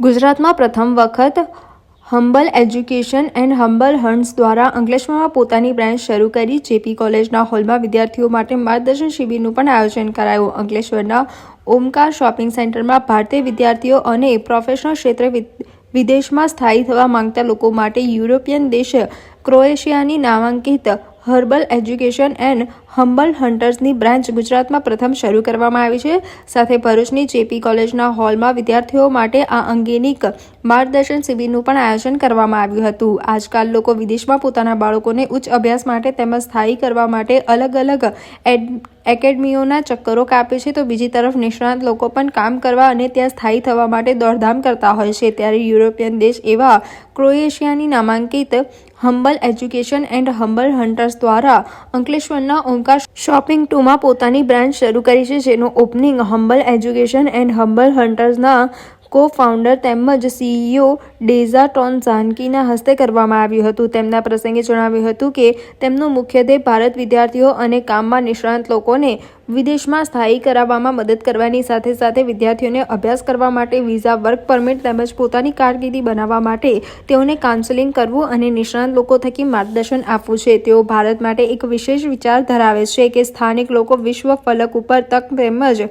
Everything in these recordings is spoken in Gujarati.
ગુજરાતમાં પ્રથમ વખત humble education and humble hunts દ્વારા અંકલેશ્વરમાં પોતાની બ્રાન્ચ શરૂ કરી. જેપી કોલેજના હોલમાં વિદ્યાર્થીઓ માટે માર્ગદર્શન શિબિરનું પણ આયોજન કરાયું. અંકલેશ્વરના ઓમકાર શોપિંગ સેન્ટરમાં ભારતીય વિદ્યાર્થીઓ અને પ્રોફેશનલ ક્ષેત્રે વિદેશમાં સ્થાયી થવા માંગતા લોકો માટે યુરોપિયન દેશ ક્રોએશિયાની નામાંકિત હર્બલ એજ્યુકેશન એન્ડ હંબલ હન્ટર્સની બ્રાન્ચ ગુજરાતમાં પ્રથમ શરૂ કરવામાં આવી છે. સાથે ભરૂચની જેપી કોલેજના હોલમાં વિદ્યાર્થીઓ માટે આ અંગેની માર્ગદર્શન શિબિરનું પણ આયોજન કરવામાં આવ્યું હતું. આજકાલ લોકો વિદેશમાં પોતાના બાળકોને ઉચ્ચ અભ્યાસ માટે તેમજ સ્થાયી કરવા માટે અલગ અલગ એકેડમીઓના ચક્કરો કાપે છે. તો બીજી તરફ નિષ્ણાંત લોકો પણ કામ કરવા અને ત્યાં સ્થાયી થવા માટે દોડધામ કરતા હોય છે. ત્યારે યુરોપિયન દેશ એવા ક્રોએશિયાની નામાંકિત humble education and humble hunters દ્વારા અંકલેશ્વરના ઓમકાર શોપિંગ ટુમાં પોતાની બ્રાન્ચ શરૂ કરી છે જેનું opening humble education and humble હન્ટર્સના co founder તેમજ સીઈઓ ડેઝાટોન ઝાનકીના હસ્તે કરવામાં આવ્યું હતું. તેમના પ્રસંગે જણાવ્યું હતું કે, તેમનું મુખ્ય ધ્યેય ભારત વિદ્યાર્થીઓ અને કામમાં નિષ્ણાંત લોકોને વિદેશમાં સ્થાયી કરાવવામાં મદદ કરવાની, સાથે સાથે વિદ્યાર્થીઓને અભ્યાસ કરવા માટે વિઝા, વર્ક પરમિટ તેમજ પોતાની કારકિર્દી બનાવવા માટે તેઓને કાઉન્સેલિંગ કરવું અને નિષ્ણાંત લોકો થકી માર્ગદર્શન આપવું છે. તેઓ ભારત માટે એક વિશેષ વિચાર ધરાવે છે કે સ્થાનિક લોકો વિશ્વ ફલક ઉપર તક તેમજ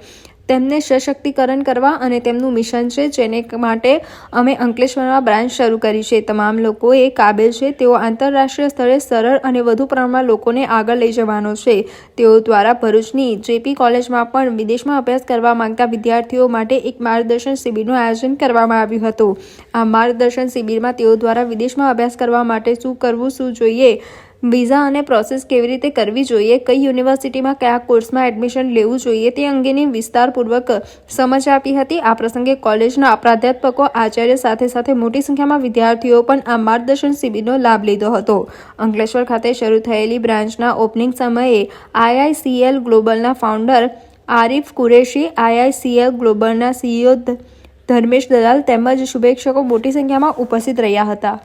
તેમને સશક્તિકરણ કરવા અને તેમનું મિશન છે, જેને માટે અમે અંકલેશ્વરમાં બ્રાન્ચ શરૂ કરી છે. તમામ લોકો એ કાબેલ છે. તેઓ આંતરરાષ્ટ્રીય સ્તરે સરળ અને વધુ પ્રમાણમાં લોકોને આગળ લઈ જવાનો છે. તેઓ દ્વારા ભરૂચની જેપી કોલેજમાં પણ વિદેશમાં અભ્યાસ કરવા માંગતા વિદ્યાર્થીઓ માટે એક માર્ગદર્શન શિબિરનું આયોજન કરવામાં આવ્યું હતું. આ માર્ગદર્શન શિબિરમાં તેઓ દ્વારા વિદેશમાં અભ્યાસ કરવા માટે શું કરવું, શું જોઈએ વિઝા અને પ્રોસેસ કેવી રીતે કરવી જોઈએ, કઈ યુનિવર્સિટીમાં કયા કોર્સમાં એડમિશન લેવું જોઈએ તે અંગેની વિસ્તારપૂર્વક સમજ આપી હતી. આ પ્રસંગે કોલેજના પ્રાધ્યાપકો, આચાર્ય સાથે સાથે મોટી સંખ્યામાં વિદ્યાર્થીઓ પણ આ માર્ગદર્શન શિબિરનો લાભ લીધો હતો. અંકલેશ્વર ખાતે શરૂ થયેલી બ્રાન્ચના ઓપનિંગ સમયે આઈઆઈસીએલ ગ્લોબલના ફાઉન્ડર આરિફ કુરેશી, આઈઆઈસીએલ ગ્લોબલના સીઈઓ ધર્મેશ દલાલ તેમજ શુભેચ્છકો મોટી સંખ્યામાં ઉપસ્થિત રહ્યા હતા.